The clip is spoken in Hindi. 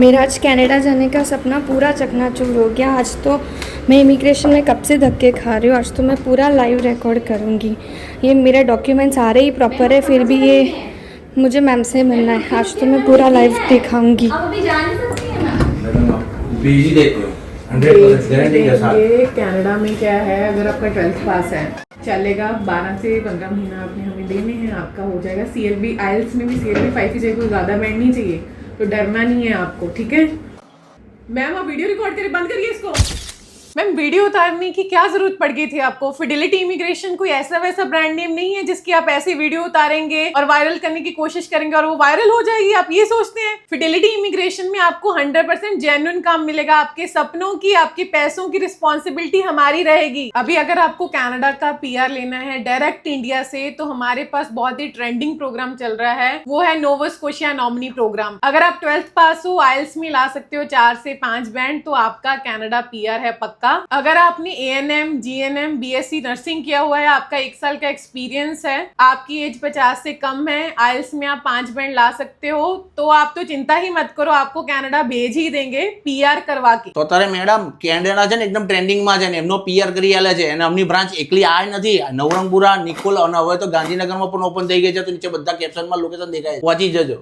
मेरा आज कनाडा जाने का सपना पूरा चकनाचूर हो गया। आज तो मैं इमिग्रेशन में कब से धक्के खा रही हूँ? आज तो मैं पूरा लाइव रिकॉर्ड करूँगी। ये मेरे डॉक्यूमेंट्स आ रहे ही प्रॉपर है फिर भी ये मुझे मैम से मिलना है। आज तो मैं पूरा लाइव दिखाऊँगी। ये कनाडा में क्या है अगर आपका ट्वेल्थ पास है चलेगा। बारह से पंद्रह महीना आपने हमें देने हैं आपका हो जाएगा। सी एल बी आइल्स में भी सी एल बी फाइव की जगह कोई ज़्यादा बैंड नहीं चाहिए। तो डरना नहीं है आपको, ठीक है? मैम, आप वीडियो रिकॉर्ड करें बंद करिए इसको। मैम, वीडियो उतारने की क्या ज़रूरत पड़ गई थी आपको? फिडिलिटी इमिग्रेशन कोई ऐसा वैसा ब्रांड नेम नहीं है जिसकी आप ऐसी वीडियो उतारेंगे और वायरल करने की कोशिश करेंगे और वो वायरल हो जाएगी? आप ये सोचते हैं। फिडिलिटी इमिग्रेशन में आपको हंड्रेड परसेंट जेन्युन काम मिलेगा। आपके सपनों की, आपके पैसों की रिस्पॉन्सिबिलिटी हमारी रहेगी। अभी अगर आपको कैनेडा का पीआर लेना है डायरेक्ट इंडिया से तो हमारे पास बहुत ही ट्रेंडिंग प्रोग्राम चल रहा है। वो है नोवस कोशिया नॉमिनी प्रोग्राम अगर आप ट्वेल्थ पास हो आयल्स में ला सकते हो चार से पाँच बैंड तो आपका कनाडा पीआर है पक्का। अगर आपने A N M G N M B S C nursing किया हुआ है आपका एक साल का एक्सपीरियंस है आपकी एज पचास से कम है आइल्स में आप पांच बैंड ला सकते हो तो आप तो चिंता ही मत करो आपको कनाडा भेज ही देंगे पीआर करवा के તો તારે મેડમ કેનેડા છે ને એકદમ ટ્રેન્ડિંગમાં છે ને એમનો પીઆર કરી આલે છે અને અમની બ્રાન્ચ એકલી આ જ નથી નવરંગપુરા નિકોલ અને હવે તો ગાંધીનગરમાં પણ ઓપન થઈ ગઈ છે તો નીચે બધા કેપ્શનમાં લોકેશન દેખાય છે. પહોંચી જજો